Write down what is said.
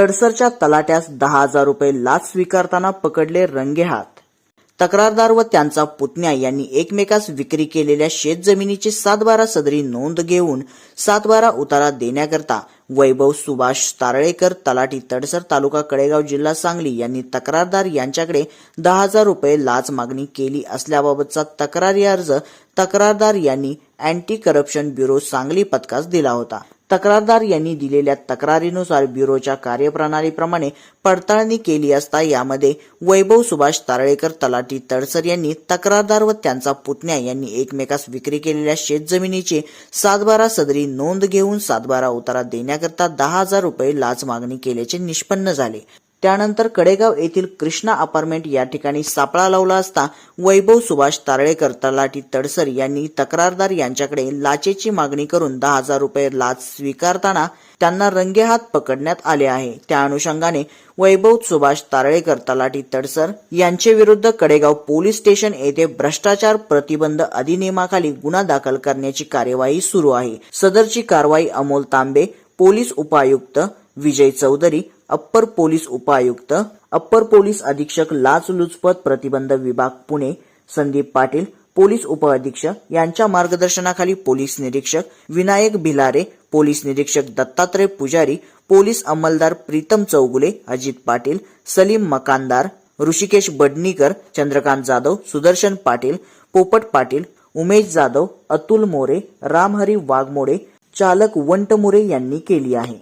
तडसरच्या तलाट्यास दहा हजार रुपये लाच स्वीकारताना पकडले रंगेहात तक्रारदार व त्यांचा पुतण्या यांनी एकमेकास विक्री केलेल्या शेतजमिनीची सातबारा सदरी नोंद घेऊन सातबारा उतारा देण्याकरता वैभव सुभाष तारळेकर तलाठी तडसर तालुका कडेगाव जिल्हा सांगली यांनी तक्रारदार यांच्याकडे दहा हजार रुपये लाच मागणी केली असल्याबाबतचा तक्रारी अर्ज तक्रारदार यांनी अँटी करप्शन ब्युरो सांगली पथकास दिला होता. तक्रारदार यांनी दिलेल्या तक्रारीनुसार ब्युरोच्या कार्यप्रणालीप्रमाणे पडताळणी केली असता यामध्ये वैभव सुभाष तारळेकर तलाटी तडसर यांनी तक्रारदार व त्यांचा पुतण्या यांनी एकमेकास विक्री केलेल्या शेतजमिनीची सातबारा सदरी नोंद घेऊन सातबारा उतारा देण्याकरता दहा हजार रुपये लाच मागणी केल्याचे निष्पन्न झाले. त्यानंतर कडेगाव येथील कृष्णा अपार्टमेंट या ठिकाणी सापळा लावला असता वैभव सुभाष तारळेकर तलाठी तडसर यांनी तक्रारदार यांच्याकडे लाचेची मागणी करून दहा हजार रुपये लाच स्वीकारताना त्यांना रंगेहात पकडण्यात आले आहे. त्या अनुषंगाने वैभव सुभाष तारळेकर तलाठी तडसर यांचे विरुद्ध कडेगाव पोलीस स्टेशन येथे भ्रष्टाचार प्रतिबंध अधिनियमाखाली गुन्हा दाखल करण्याची कार्यवाही सुरू आहे. सदरची कारवाई अमोल तांबे पोलीस उपायुक्त विजय चौधरी अप्पर पोलीस उपायुक्त अप्पर पोलीस अधीक्षक लाचलुचपत प्रतिबंध विभाग पुणे संदीप पाटील पोलीस उपअधीक्षक यांच्या मार्गदर्शनाखाली पोलीस निरीक्षक विनायक भिलारे पोलीस निरीक्षक दत्तात्रय पुजारी पोलीस अंमलदार प्रीतम चौगुले अजित पाटील सलीम मकानदार ऋषिकेश बडनीकर चंद्रकांत जाधव सुदर्शन पाटील पोपट पाटील उमेश जाधव अतुल मोरे रामहरी वाघमोडे चालक वंटमोरे यांनी केली आहे.